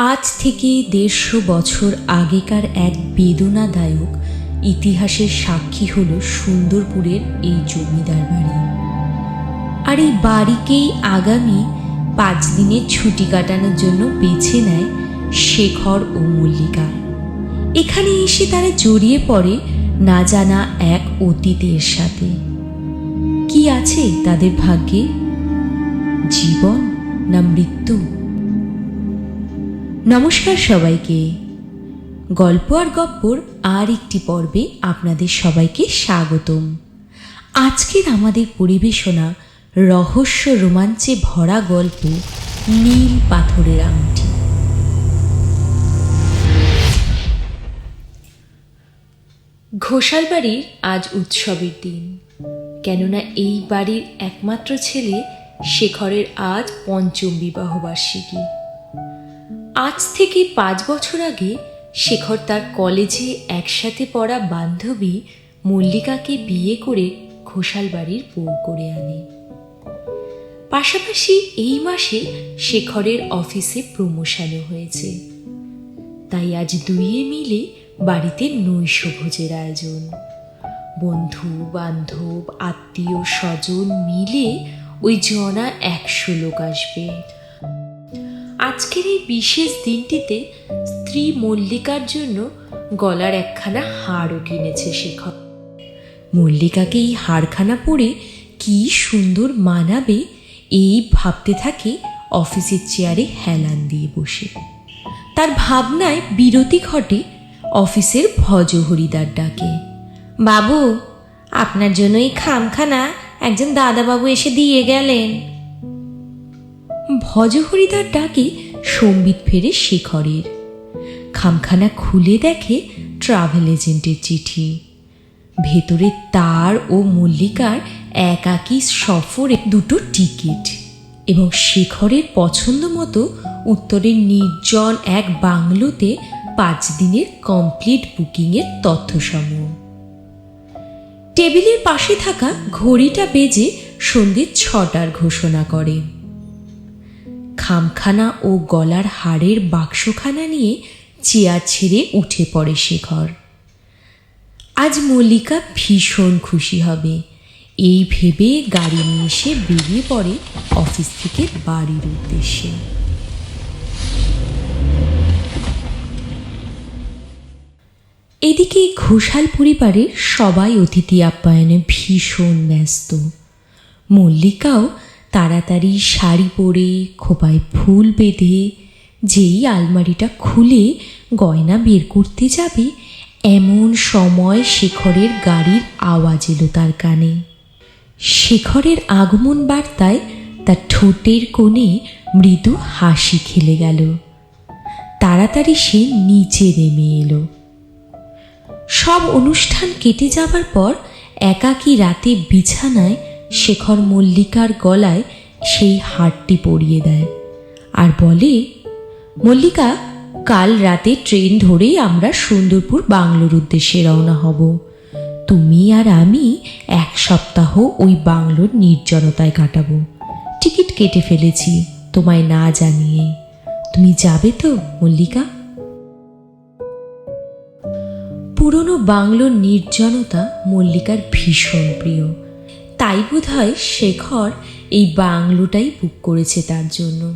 আজ থেকে দেড়শো বছর আগেকার এক বেদনাদায়ক ইতিহাসের সাক্ষী হলো সুন্দরপুরের এই জমিদার বাড়ি। আর এই বাড়িকেই আগামী পাঁচ দিনের ছুটি কাটানোর জন্য বেছে নেয় শেখর ও মল্লিকা। এখানে এসে তারা জড়িয়ে পড়ে না জানা এক অতীতের সাথে। কি আছে তাদের ভাগ্যে? জীবন না মৃত্যু? নমস্কার সবাইকে। গল্প আর গপ্পর আর একটি পর্বে আপনাদের সবাইকে স্বাগতম। আজকের আমাদের পরিবেশনা রহস্য রোমাঞ্চে ভরা গল্প নীল পাথরের আংটি। ঘোষাল বাড়ির আজ উৎসবের দিন। কেননা এই বাড়ির একমাত্র ছেলে শেখরের আজ পঞ্চম বিবাহবার্ষিকী। আজ থেকে পাঁচ বছর আগে শেখর তার কলেজে একসাথে পড়া বান্ধবী মল্লিকাকে বিয়ে করে ঘোষাল বাড়ির বউ করে আনে। পাশাপাশি এই মাসে শেখরের অফিসে প্রমোশনও হয়েছে। তাই আজ দুইয়ে মিলে বাড়িতে নৈশভোজের আয়োজন। বন্ধু, বান্ধব, আত্মীয়, স্বজন মিলে ওই জনা একশো লোক আসবে। আজকের এই বিশেষ দিনটিতে স্ত্রী মল্লিকার জন্য গলার একখানা হারও কিনেছে শেখর। মল্লিকাকে এই হাড়খানা পরে কি সুন্দর মানাবে এই ভাবতে থাকে অফিসের চেয়ারে হেলান দিয়ে বসে। তার ভাবনায় বিরতি ঘটে অফিসের ভজহরিদার ডাকে। বাবু, আপনার জন্য এই খামখানা একজন দাদাবাবু এসে দিয়ে গেলেন। ভজহরিদার ডাকে সম্বিত ফেরে শেখরের। খামখানা খুলে দেখে ট্রাভেল এজেন্টের চিঠি। ভেতরে তার ও মল্লিকার একাকী সফরে দুটো টিকিট এবং শেখরের পছন্দ মতো উত্তরের নির্জন এক বাংলোতে পাঁচ দিনের কমপ্লিট বুকিংয়ের তথ্যসমূহ। টেবিলের পাশে থাকা ঘড়িটা বেজে সন্ধ্যে ছটার ঘোষণা করে। খামখানা ও গলার হাড়ের বাক্সখানা নিয়ে চেয়ার ছেড়ে উঠে পড়ে শেখর আজ মল্লিকা ভীষণ খুশি হবে। এই ভেবে গাড়ি নিয়ে এসে বেরিয়ে পড়ে অফিস থেকে বাড়ির উদ্দেশ্যে। এদিকে ঘোষাল পরিবারের সবাই অতিথি আপ্যায়নে ভীষণ ব্যস্ত। মল্লিকাও তাড়াতাড়ি শাড়ি পরে খোপায় ফুল বেঁধে, যেই আলমারিটা খুলে গয়না বের করতে যাবে, এমন সময় শেখরের গাড়ির আওয়াজ এলো তার কানে। শেখরের আগমন বার্তায় তার ঠোঁটের কোণে মৃদু হাসি খেলে গেল। তাড়াতাড়ি সে নিচে নেমে এলো। সব অনুষ্ঠান কেটে যাবার পর একাকী রাতে বিছানায় শেখর মল্লিকার গলায় সেই হারটি পরিয়ে দেয়। আর বলে, মল্লিকা, কাল রাতে ট্রেন ধরেই আমরা সুন্দরপুর বাংলোর উদ্দেশ্যে রওনা হব। তুমি আর আমি এক সপ্তাহ ওই বাংলোর নির্জনতায় কাটাবো। টিকিট কেটে ফেলেছি, তোমায় না জানিয়ে। তুমি যাবে তো, মল্লিকা? পুরনো বাংলোর নির্জনতা মল্লিকার ভীষণ প্রিয়। তাই বোধ হয় শেখর এই বাংলোটাই বুক করেছে তার জন্য।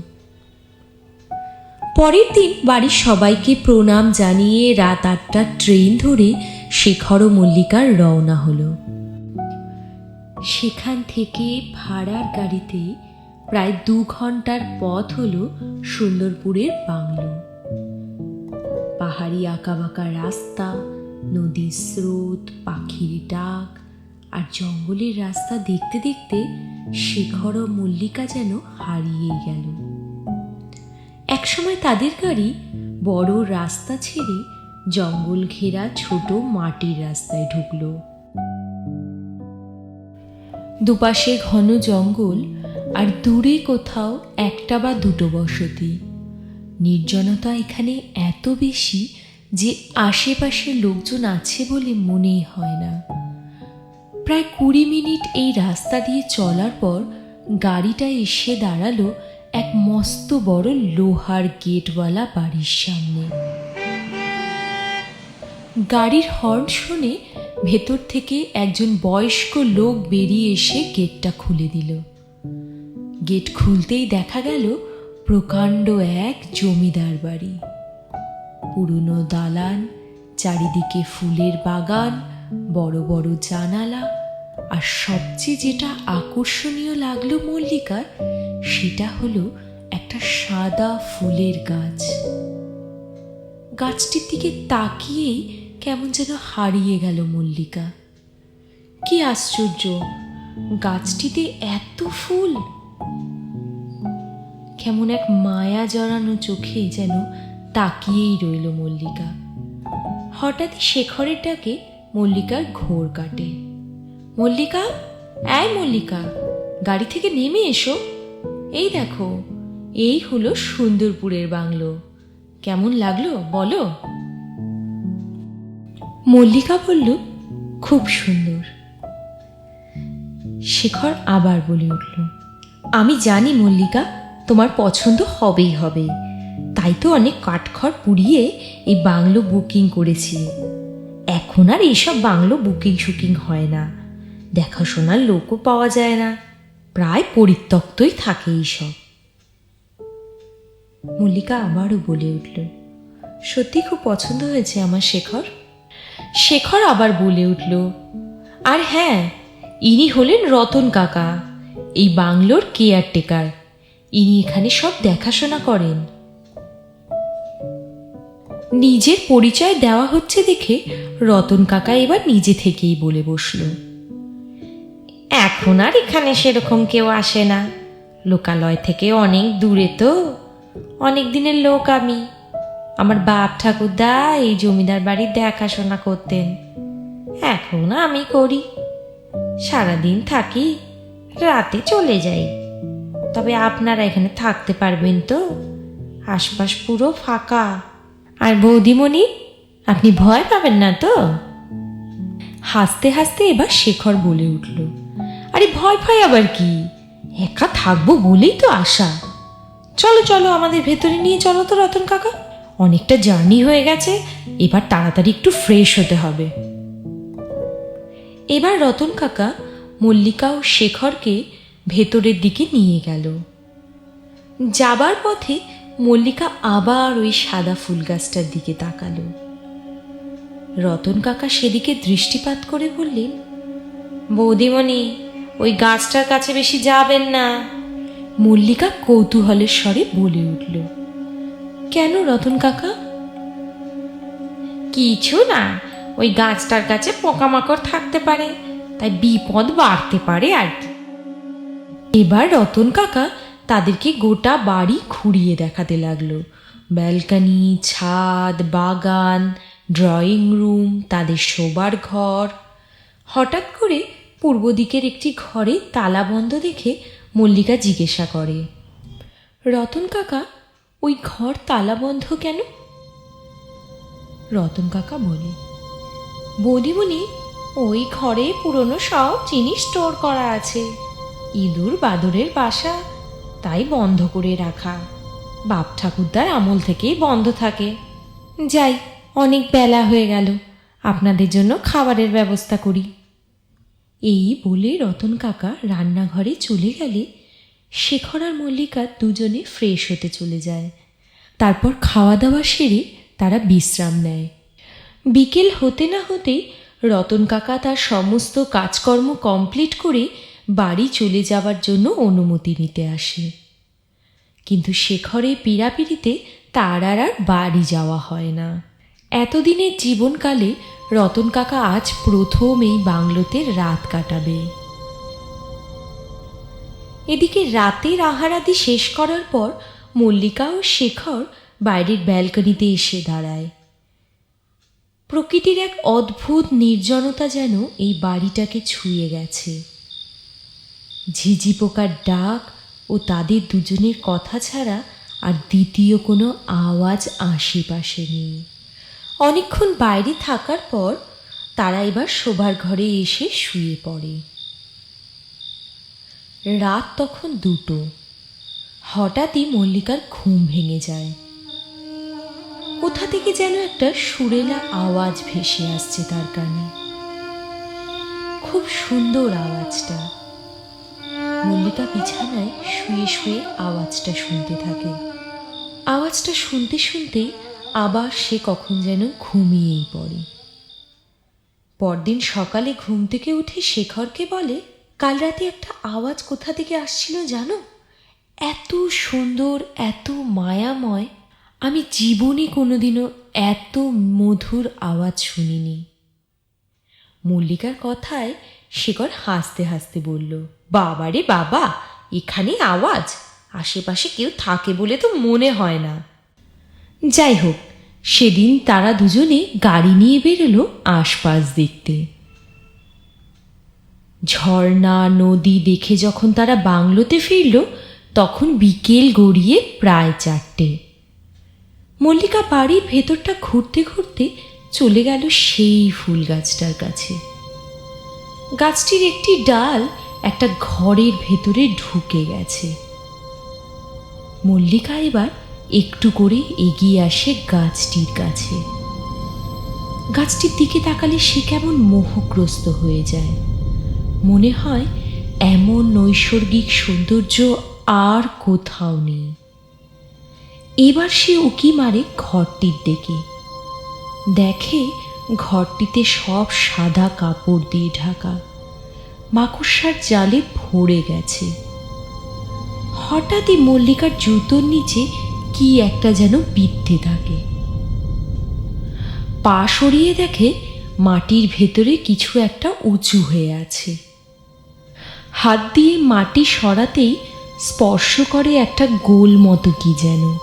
পরের দিন বাড়ির সবাইকে প্রণাম জানিয়ে রাত আটটা ট্রেন ধরে শেখর ও মল্লিকার রওনা হলো। সেখান থেকে ভাড়ার গাড়িতে প্রায় দু ঘণ্টার পথ হলো সুন্দরপুরের বাংলো। পাহাড়ি আঁকাবাঁকা রাস্তা, নদীর স্রোত, পাখির ডাক আর জঙ্গলের রাস্তা দেখতে দেখতে শেখর ও মল্লিকা যেন হারিয়েই গেল। একসময় তাদের গাড়ি বড় রাস্তা ছেড়ে জঙ্গল ঘেরা ছোট মাটির রাস্তায় ঢুকলো। দুপাশে ঘন জঙ্গল আর দূরে কোথাও একটা বা দুটো বসতি। নির্জনতা এখানে এত বেশি যে আশেপাশে লোকজন আছে বলে মনেই হয় না। প্রায় কুড়ি মিনিট এই রাস্তা দিয়ে চলার পর গাড়িটা এসে দাঁড়াল এক মস্ত বড় লোহার গেটওয়ালা বাড়ির সামনে। গাড়ির হর্ন শুনে ভেতর থেকে একজন বয়স্ক লোক বেরিয়ে এসে গেটটা খুলে দিল। গেট খুলতেই দেখা গেল প্রকাণ্ড এক জমিদার বাড়ি। পুরনো দালান, চারিদিকে ফুলের বাগান বড় বড় জানালা আর সবচেয়ে যেটা আকর্ষণীয় লাগল মল্লিকার, সেটা হলো একটা সাদা ফুলের গাছ। গাছটির দিকে তাকিয়েই কেমন যেন হারিয়ে গেল মল্লিকা। কি আশ্চর্য! গাছটিতে এত ফুল! কেমন এক মায়া জড়ানো চোখে যেন তাকিয়েই রইল মল্লিকা। হঠাৎই শেখরের ডাকে মল্লিকার ঘোর কাটে। মল্লিকা, এই মল্লিকা, গাড়ি থেকে নেমে এসো। এই দেখো, এই হলো সুন্দরপুরের বাংলো। কেমন লাগল বলো? মল্লিকা বলল, খুব সুন্দর। শেখর আবার বলে উঠল, আমি জানি মল্লিকা, তোমার পছন্দ হবেই হবে। তাই তো অনেক কাঠখড় পুড়িয়ে এই বাংলো বুকিং করেছি। এখন আর এইসব বাংলো বুকিং শুকিং হয় না। দেখাশোনার লোকও পাওয়া যায় না। প্রায় পরিত্যক্তই থাকে এইসব। মল্লিকা আবারও বলে উঠল, সত্যি খুব পছন্দ হয়েছে আমার শেখর? শেখর আবার বলে উঠল, আর হ্যাঁ ইনি হলেন রতন কাকা, এই বাংলোর কেয়ারটেকার। ইনি এখানে সব দেখাশোনা করেন। নিজের পরিচয় দেওয়া হচ্ছে দেখে রতন কাকা এবার নিজে থেকেই বলে বসল। এখন আর এখানে সেরকম কেউ আসে না। লোকালয় থেকে অনেক দূরে তো। অনেক দিনের লোক আমি। আমার বাপ ঠাকুরদা এই জমিদার বাড়ির দেখাশোনা করতেন। এখন আমি করি। সারাদিন থাকি, রাতে চলে যাই। তবে আপনারা এখানে থাকতে পারবেন তো। আশপাশ পুরো ফাঁকা। আর বৌদিমণি, আপনি ভয় পাবেন না তো? হাসতে হাসতে এবার শেখর বলে উঠল, আরে ভয় ভয় আবার কি? একা থাকব বলেই তো আশা। চলো চলো আমাদের ভেতরে নিয়ে চলো তো রতন কাকা। অনেকটা জার্নি হয়ে গেছে, এবার তাড়াতাড়ি একটু ফ্রেশ হতে হবে। এবার রতন কাকা মল্লিকা ও শেখরকে ভেতরের দিকে নিয়ে গেল। যাবার পথে মল্লিকা আবার ওই সাদা ফুল গাছটার দিকে তাকালো। রতন কাকা সেদিকে দৃষ্টিপাত করে বললেন, বৌদিমণি, ওই গাছটার কাছে বেশি যাবেন না। মল্লিকা কৌতূহলের স্বরে বলে উঠল, কেন রতন কাকা? কিছু না, ওই গাছটার কাছে পোকামাকড় থাকতে পারে, তাই বিপদ বাড়তে পারে আর কি। এবার রতন কাকা তাদেরকে গোটা বাড়ি ঘুরিয়ে দেখাতে লাগল। ব্যালকানি, ছাদ, বাগান, ড্রয়িং রুম, তাদের শোবার ঘর। হঠাৎ করে পূর্ব দিকের একটি ঘরে তালা বন্ধ দেখে মল্লিকা জিজ্ঞাসা করে, রতন কাকা, ওই ঘর তালা বন্ধ কেন? রতন কাকা বলে বৌদিমণি ওই ঘরে পুরনো সব জিনিস স্টোর করা আছে। ইঁদুর বাদরের বাসা তাই বন্ধ করে রাখা। বাপ ঠাকুরদার আমল থেকেই বন্ধ থাকে। যাই, অনেক বেলা হয়ে গেল। আপনাদের জন্য খাবারের ব্যবস্থা করি। এই বলে রতন কাকা রান্নাঘরে চলে গেলে শেখর আর মল্লিকা দুজনে ফ্রেশ হতে চলে যায়। তারপর খাওয়া দাওয়া সেরে তারা বিশ্রাম নেয়। বিকেল হতে না হতেই রতন কাকা তার সমস্ত কাজকর্ম কমপ্লিট করে বাড়ি চলে যাওয়ার জন্য অনুমতি নিতে আসে। কিন্তু শেখরে পীড়াপিড়িতে তার আর আর বাড়ি যাওয়া হয় না। এতদিনের জীবনকালে রতন কাকা আজ প্রথম এই বাংলোতে রাত কাটাবে। এদিকে রাতের আহারাদি শেষ করার পর মল্লিকা ও শেখর বাইরের ব্যালকনিতে এসে দাঁড়ায়। প্রকৃতির এক অদ্ভুত নির্জনতা যেন এই বাড়িটাকে ছুঁয়ে গেছে। ঝিঝি পোকার ডাক ও তাদের দুজনের কথা ছাড়া আর দ্বিতীয় কোনো আওয়াজ আশেপাশে নেই। অনেকক্ষণ বাইরে থাকার পর তারা এবার শোবার ঘরে এসে শুয়ে পড়ে। রাত তখন দুটো। হঠাৎই মল্লিকার ঘুম ভেঙে যায়। কোথা থেকে যেন একটা সুরেলা আওয়াজ ভেসে আসছে তার কানে। খুব সুন্দর আওয়াজটা। মল্লিকা বিছানায় শুয়ে শুয়ে আওয়াজটা শুনতে থাকে। আওয়াজটা শুনতে শুনতে আবার সে কখন যেন ঘুমিয়েই পড়ে। পরদিন সকালে ঘুম থেকে উঠে শেখরকে বলে, কাল রাতে একটা আওয়াজ কোথা থেকে আসছিল জানো? এত সুন্দর, এত মায়াময়। আমি জীবনে কোনোদিনও এত মধুর আওয়াজ শুনিনি। মল্লিকার কথায় শেখর হাসতে হাসতে বলল, বাবারে বাবা এখানে আওয়াজ। আশেপাশে কেউ থাকে বলে তো মনে হয় না। যাই হোক, সেদিন তারা দুজনে গাড়ি নিয়ে বেরোলো আশপাশ দেখতে। ঝর্ণা, নদী দেখে যখন তারা বাংলোতে ফিরল, তখন বিকেল গড়িয়ে প্রায় চারটে। মল্লিকা বাড়ির ভেতরটা ঘুরতে ঘুরতে চলে গেল সেই ফুল গাছটার কাছে। গাছটির একটি ডাল একটা ঘরের ভেতরে ঢুকে গেছে। মল্লিকা এবার একটু করে এগিয়ে আসে গাছটির কাছে। গাছটির দিকে তাকালে সে কেমন মোহগ্রস্ত হয়ে যায়। মনে হয় এমন নৈসর্গিক সৌন্দর্য আর কোথাও নেই। এবার সে উকি মারে ঘরটির দিকে। দেখে ঘরটিতে সব সাদা কাপড় দিয়ে ঢাকা। মাকড়সার জালে ভরে গেছে। হঠাৎই মল্লিকার জুতোর নিচে কি একটা যেন বিদ্ধে থাকে। পা সরিয়ে দেখে মাটির ভেতরে কিছু একটা উঁচু হয়ে আছে। হাত দিয়ে মাটি সরাতেই স্পর্শ করে একটা গোল মতো কি যেন।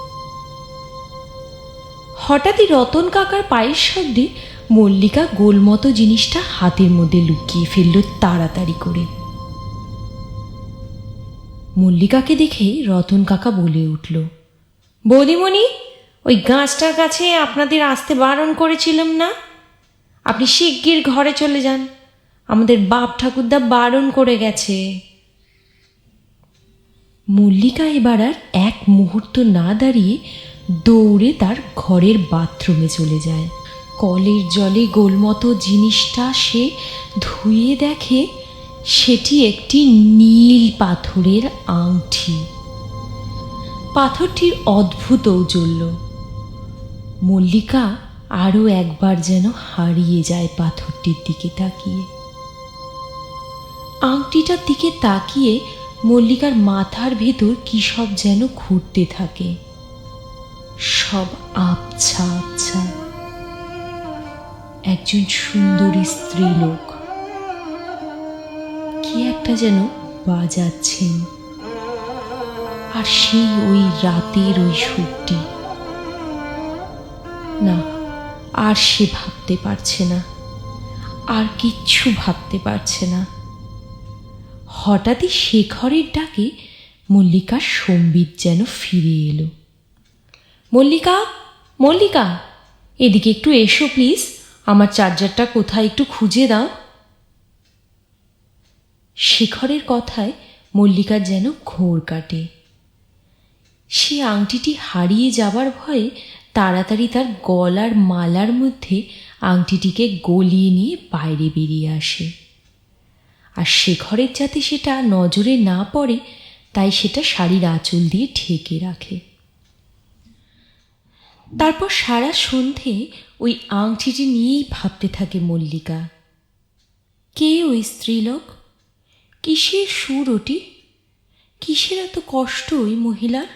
হঠাৎই রতন কাকার পায়ের শব্দে মল্লিকা গোলমতো জিনিসটা হাতের মধ্যে লুকিয়ে ফেলল তাড়াতাড়ি করে। মল্লিকাকে দেখে রতন কাকা বলে উঠল বৌদিমণি ওই গাছটার কাছে আপনাদের আসতে বারণ করেছিলাম না? আপনি শিগগির ঘরে চলে যান, আমাদের বাপ ঠাকুরদা বারণ করে গেছে মল্লিকা এবার আর এক মুহূর্ত না দাঁড়িয়ে দৌড়ে তার ঘরের বাথরুমে চলে যায়। কলের জলে গোলমতো জিনিসটা সে ধুয়ে দেখে, সেটি একটি নীল পাথরের আংটি পাথরটির অদ্ভুত ঔজ্জ্বল্য। মল্লিকা আরও একবার যেন হারিয়ে যায় পাথরটির দিকে তাকিয়ে। আংটিটার দিকে তাকিয়ে মল্লিকার মাথার ভেতর কী সব যেন ঘুরতে থাকে। সব আবছা আবছা। একজন সুন্দরী স্ত্রীলোক। কি একটা যেন বাজাচ্ছেন। আর সেই ওই রাতের ওই সুরটি। না, আর সে ভাবতে পারছে না। আর কিচ্ছু ভাবতে পারছে না। হঠাৎই শেখরের ডাকে মল্লিকার সম্বিত যেন ফিরে এলো। মল্লিকা মল্লিকা, এদিকে একটু এসো প্লিজ আমার চার্জারটা কোথায় একটু খুঁজে দাও। শেখরের কথায় মল্লিকার যেন ঘোর কাটে। সে আংটিটি হারিয়ে যাবার ভয়ে তাড়াতাড়ি তার গলার মালার মধ্যে আংটিটিকে গলিয়ে নিয়ে বাইরে বেরিয়ে আসে। আর শেখরের যাতে সেটা নজরে না পড়ে, তাই সেটা শাড়ির আঁচল দিয়ে ঢেকে রাখে। তারপর সারা সন্ধে ওই আংটিটি নিয়েই ভাবতে থাকে মল্লিকা। কে ওই স্ত্রীলোক? কিসের সুর ওটি? কিসের এত কষ্ট ওই মহিলার?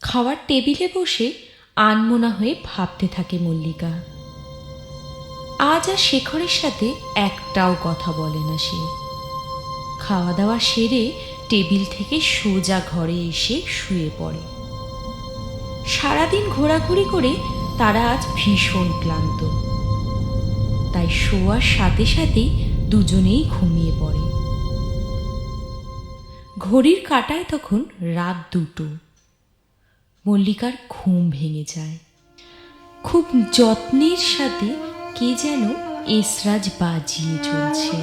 খাওয়ার টেবিলে বসে আনমোনা হয়ে ভাবতে থাকে মল্লিকা। আজ আর শেখরের সাথে একটাও কথা বলে না সে। খাওয়া দাওয়া সেরে টেবিল থেকে সোজা ঘরে এসে শুয়ে পড়ে। সারাদিন ঘোরাঘুরি করে তারা আজ ভীষণ ক্লান্ত। তাই শোয়ার সাথে সাথেই দুজনেই ঘুমিয়ে পড়ে। ঘড়ির কাটায় তখন রাত দুটো। মল্লিকার ঘুম ভেঙে যায়। খুব যত্নের সাথে কে যেন এসরাজ বাজিয়ে চলছে।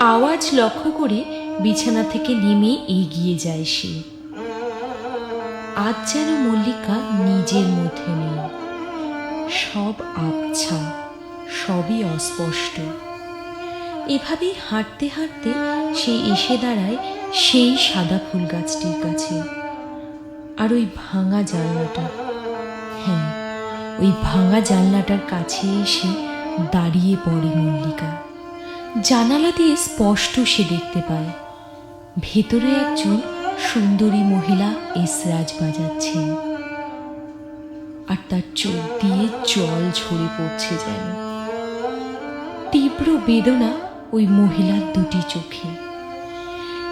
আওয়াজ লক্ষ্য করে বিছানা থেকে নেমে এগিয়ে যায় সে। আজ যেন মল্লিকা নিজের মধ্যে নেই। সব আবছা, সবই অস্পষ্ট। এভাবেই হাঁটতে হাঁটতে সে এসে দাঁড়ায় সেই সাদা ফুল গাছটির কাছে। আর ওই ভাঙা জানলাটা হ্যাঁ ওই ভাঙা জানলাটার কাছে এসে দাঁড়িয়ে পড়ে মল্লিকা। জানালা দিয়ে স্পষ্ট সে দেখতে পায়। ভেতরে একজন সুন্দরী মহিলা এসরাজ বাজাচ্ছেন আর তার চোখ দিয়ে জল ঝরে পড়ছে যেন। তীব্র বেদনা ওই মহিলার দুটি চোখে।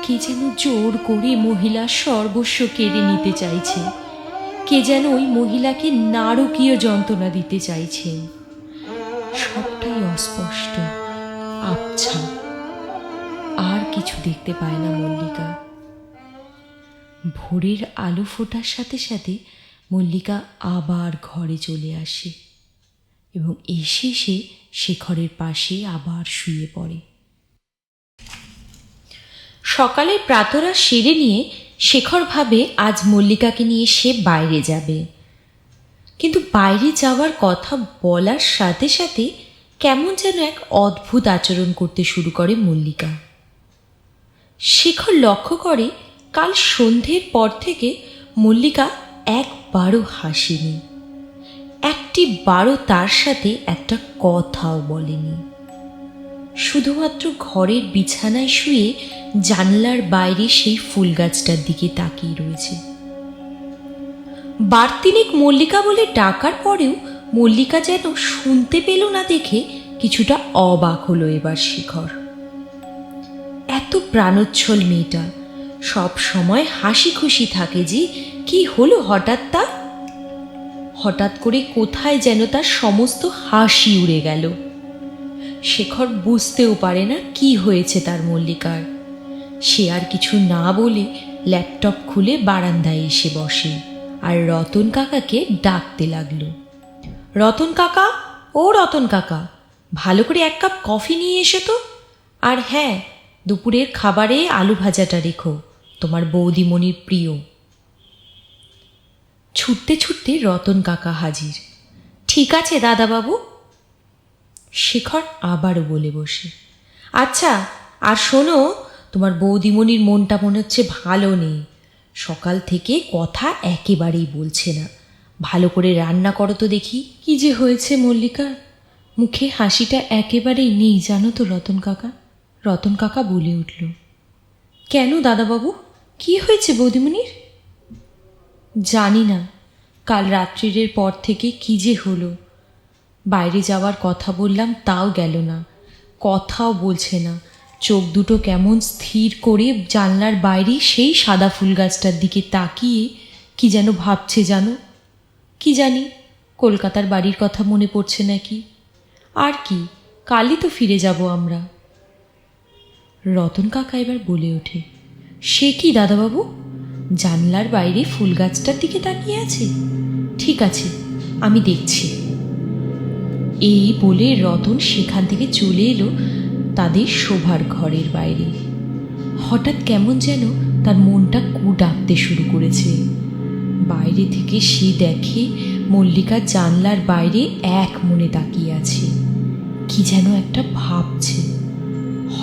কে যেন জোর করে মহিলার সর্বস্ব কেড়ে নিতে চাইছে। কে যেন ওই মহিলাকে নারকীয় যন্ত্রণা দিতে চাইছেন সবটাই অস্পষ্ট, আবছা। আর কিছু দেখতে পায় না মল্লিকা। ভোরের আলো ফোটার সাথে সাথে মল্লিকা আবার ঘরে চলে আসে এবং এসে সে শেখরের পাশে আবার শুয়ে পড়ে। সকালে প্রাতরা সেরে নিয়ে শেখর ভাবে আজ মল্লিকাকে নিয়ে সে বাইরে যাবে। কিন্তু বাইরে যাওয়ার কথা বলার সাথে সাথে কেমন যেন এক অদ্ভুত আচরণ করতে শুরু করে মল্লিকা। শেখর লক্ষ্য করে কাল সন্ধ্যের পর থেকে মল্লিকা একবারও হাসেনি। একটি বারও তার সাথে একটা কথাও বলেনি। শুধুমাত্র ঘরের বিছানায় শুয়ে জানলার বাইরে সেই ফুল গাছটার দিকে তাকিয়ে রয়েছে। বার্তিনিক মল্লিকা বলে ডাকার পরেও মল্লিকা যেন শুনতে পেল না দেখে কিছুটা অবাক হলো এবার শিখর। এত প্রাণোচ্ছল মেয়েটা সব সময় হাসি খুশি থাকে যে কি হলো হঠাৎ তা? হঠাৎ করে কোথায় যেন তার সমস্ত হাসি উড়ে গেল। শেখর বুঝতেও পারে না কি হয়েছে তার মল্লিকার। সে আর কিছু না বলে ল্যাপটপ খুলে বারান্দায় এসে বসে আর রতন কাকাকে ডাকতে লাগল। রতন কাকা? ও রতন কাকা, ভালো করে এক কাপ কফি নিয়ে এসে তো। আর হ্যাঁ দুপুরের খাবারে আলু ভাজাটা রেখো। তোমার বৌদিমণির প্রিয়। ছুটতে ছুটতে রতন কাকা হাজির। ঠিক আছে দাদাবাবু। শেখর আবারও বলে বসে। আচ্ছা আর শোনো, তোমার বৌদিমণির মনটা মনে হচ্ছে ভালো নেই। সকাল থেকে কথা একেবারেই বলছে না। ভালো করে রান্না করো তো দেখি, কি যে হয়েছে মল্লিকা? মুখে হাসিটা একেবারেই নেই, জানো তো রতন কাকা? রতন কাকা বলে উঠল। কেন দাদাবাবু? কি হয়েছে বৌদিমণির? জানি না। কাল রাত্রিরের পর থেকে কি যে হলো। বাইরে যাওয়ার কথা বললাম, তাও গেল না। কথাও বলছে না। চোখ দুটো কেমন স্থির করে জানলার বাইরে সেই সাদা ফুল গাছটার দিকে তাকিয়ে কি যেন ভাবছে জানো? কি জানি, কলকাতার বাড়ির কথা মনে পড়ছে নাকি? আর কি, কালই তো ফিরে যাব আমরা। রতন কাকা এবার বলে ওঠে, সে কি দাদাবাবু? জানলার বাইরে ফুল গাছটার দিকে তাকিয়ে আছে? ঠিক আছে, আমি দেখছি। এই বলে রতন সেখান থেকে চলে এলো তাদের শোভার ঘরের বাইরে। হঠাৎ কেমন যেন তার মনটা কু ডাকতে শুরু করেছে। বাইরে থেকে সে দেখে মল্লিকা জানলার বাইরে এক মনে তাকিয়ে আছে। কি যেন একটা ভাবছে।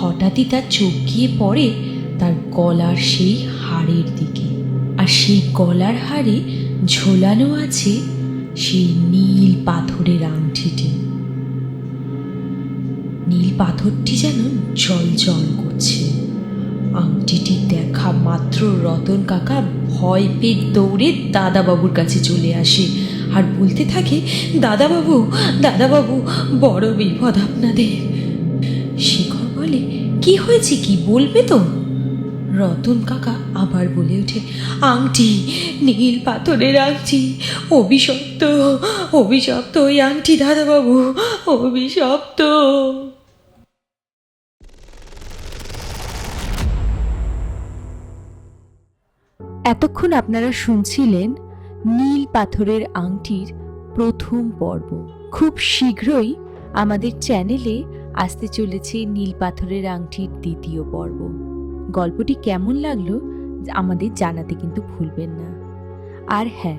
হঠাৎই তার চোখ গিয়ে পড়ে তার গলার সেই হাড়ের দিকে। আর সেই গলার হাড়ে ঝোলানো আছে সেই নীল পাথরের আংটিটি। নীল পাথরটি যেন জল জল করছে। আংটিটি দেখা মাত্র রতন কাকা ভয় পেয়ে দৌড়ে দাদাবাবুর কাছে চলে আসে আর বলতে থাকে, দাদাবাবু দাদাবাবু, বড় বিপদ আপনাদের। কি হয়েছে কি বলবে তো? রতন কাকা আবার বলে ওঠে, আংটি, নীল পাথরের আংটি অভিশপ্ত অভিশপ্ত ওই আংটি দাদাবাবু, অভিশপ্ত। এতক্ষণ আপনারা শুনছিলেন নীল পাথরের আংটির প্রথম পর্ব। খুব শীঘ্রই আমাদের চ্যানেলে আসতে চলেছে নীল পাথরের আংটির দ্বিতীয় পর্ব। গল্পটি কেমন লাগল আমাদের জানাতে কিন্তু ভুলবেন না। আর হ্যাঁ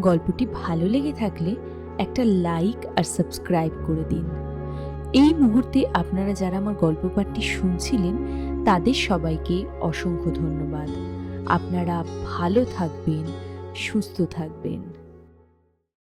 গল্পটি ভালো লেগে থাকলে একটা লাইক আর সাবস্ক্রাইব করে দিন। এই মুহূর্তে আপনারা যারা আমার গল্প পাঠটি শুনছিলেন, তাদের সবাইকে অসংখ্য ধন্যবাদ। আপনারা ভালো থাকবেন, সুস্থ থাকবেন।